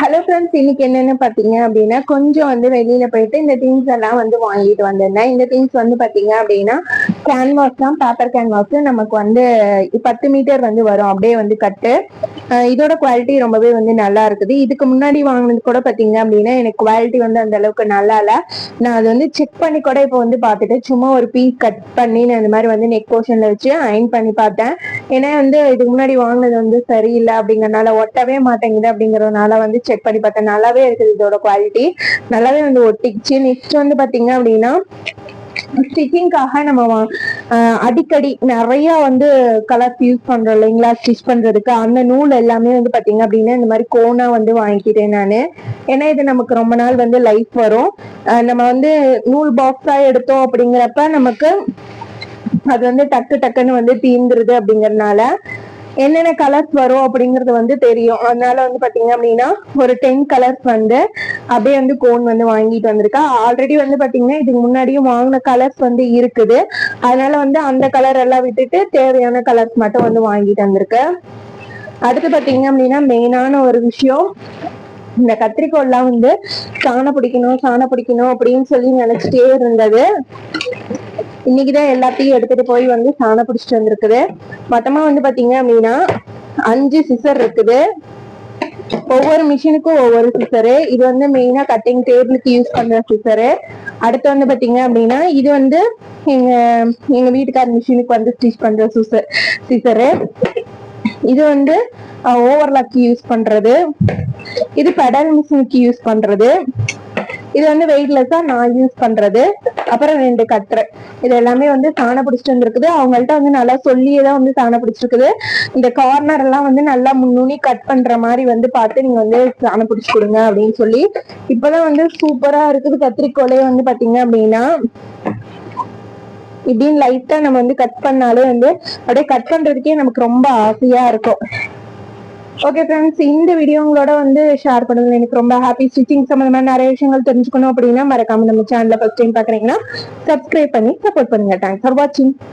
Hello friends இன்னைக்கு என்னென்ன பார்த்தீங்க அப்படின்னா கொஞ்சம் வந்து வெளியில போயிட்டு இந்த திங்ஸ் எல்லாம் வந்து வாங்கிட்டு வந்திருந்தேன். இந்த திங்ஸ் வந்து பார்த்தீங்க அப்படின்னா கேன்வாஸ் தான் பேப்பர் கேன்வாஸ் நமக்கு வந்து பத்து மீட்டர் வந்து வரும். அப்படியே வந்து கட்டு இதோட குவாலிட்டி ரொம்பவே வந்து நல்லா இருக்குது. இதுக்கு முன்னாடி வாங்கினது கூட பார்த்தீங்க அப்படின்னா எனக்கு குவாலிட்டி வந்து அந்த அளவுக்கு நல்லா இல்லை. நான் அது வந்து செக் பண்ணி கூட இப்போ வந்து பார்த்துட்டு சும்மா ஒரு பீஸ் கட் பண்ணி நான் இந்த மாதிரி வந்து நெக் போர்ஷன்ல வச்சு அயன் பண்ணி பார்த்தேன். ஏன்னா வந்து இதுக்கு முன்னாடி வாங்கினது வந்து சரியில்லை அப்படிங்கறனால ஒட்டவே மாட்டேங்குது அப்படிங்கறதுனால வந்து செக் பண்ணி பார்த்தேன். நல்லாவே இருக்குது இதோட குவாலிட்டி நல்லாவே வந்து ஒட்டிச்சு நெக்ஸ்ட் வந்து பாத்தீங்க அப்படின்னா ஸ்டிச்சிங்காக நம்ம வா- அடிக்கடி நிறைய வந்து கலர்ஸ் யூஸ் பண்றோம் இல்லைங்களா? ஸ்டிச் பண்றதுக்கு அந்த நூல் எல்லாமே வந்து பாத்தீங்க அப்படின்னா இந்த மாதிரி கோனா வந்து வாங்கிக்கிட்டேன் நானு. ஏன்னா இது நமக்கு ரொம்ப நாள் வந்து லைஃப் வரும். ஆஹ் நம்ம வந்து நூல் பாக்ஸா எடுத்தோம் அப்படிங்கிறப்ப நமக்கு அது வந்து டக்கு டக்குன்னு வந்து தீந்துருது அப்படிங்கறதுனால என்னென்ன கலர்ஸ் வரும் அப்படிங்கறது வந்து தெரியும். அதனால வந்து பாத்தீங்க அப்படின்னா ஒரு டென் கலர்ஸ் வந்து அப்படியே வந்து கோன் வந்து வாங்கிட்டு வந்திருக்கா. ஆல்ரெடி வந்து பாத்தீங்கன்னா இதுக்கு முன்னாடியும் வாங்கின கலர்ஸ் வந்து இருக்குது. அதனால வந்து அந்த கலர் எல்லாம் விட்டுட்டு தேவையான கலர்ஸ் மட்டும் வந்து வாங்கிட்டு வந்திருக்கு. அடுத்து பாத்தீங்க அப்படின்னா மெயினான ஒரு விஷயம் இந்த கத்திரிக்கோல்லாம் வந்து சாணம் பிடிக்கணும் சாணம் பிடிக்கணும் அப்படின்னு சொல்லி நினைச்சிட்டே இருந்தது. இன்னைக்குதான் எல்லாத்தையும் எடுத்துட்டு போய் வந்து சாணம் பிடிச்சிட்டு வந்திருக்குது. மொத்தமா வந்து பாத்தீங்க அப்படின்னா அஞ்சு சிசர் இருக்குது. ஒவ்வொரு மிஷினுக்கும் ஒவ்வொரு சிசரு இது வந்து மெயினா கட்டிங் டேபிளுக்கு யூஸ் பண்ற சிசரு அடுத்து வந்து பாத்தீங்க அப்படின்னா இது வந்து எங்க எங்க வீட்டுக்கார மிஷினுக்கு வந்து ஸ்டிச் பண்ற சூசர் சீசரு இது வந்து ஓவர்லாக்கு யூஸ் பண்றது. இது பெடல் மிஷினுக்கு யூஸ் பண்றது. இது வந்து வெயிட்லெஸ்ஸா நான் யூஸ் பண்றது. அப்புறம் ரெண்டு கட்டர். இது எல்லாமே வந்து சாண பிடிச்சிட்டு வந்திருக்குது. அவங்கள்ட்ட வந்து நல்லா சொல்லியே தான் வந்து சாண பிடிச்சிருக்குது. இந்த கார்னர் எல்லாம் வந்து நல்லா முன்னுணி கட் பண்ற மாதிரி வந்து பார்த்து நீங்க வந்து சாண பிடிச்சு கொடுங்க அப்படின்னு சொல்லி இப்பதான் வந்து சூப்பரா இருக்குது. கத்திரிக்கோலே வந்து பாத்தீங்க அப்படின்னா இப்படின்னு லைட்டா நம்ம வந்து கட் பண்ணாலே வந்து அப்படியே கட் பண்றதுக்கே நமக்கு ரொம்ப ஆசையா இருக்கும். ஓகே ஃப்ரெண்ட்ஸ் இந்த வீடியோ உங்களோட வந்து ஷேர் பண்ணுங்க. எனக்கு ரொம்ப ஹாப்பி ஸ்டிச்சிங் சம்மந்தமாக நிறைய விஷயங்கள் தெரிஞ்சுக்கணும் அப்படின்னா மறக்காம நம்ம சேனலை ஃபர்ஸ்ட் டைம் பார்க்குறீங்கன்னா சப்ஸ்கிரைப் பண்ணி சப்போர்ட் பண்ணுங்க. தேங்க்ஸ் ஃபார் வாட்சிங்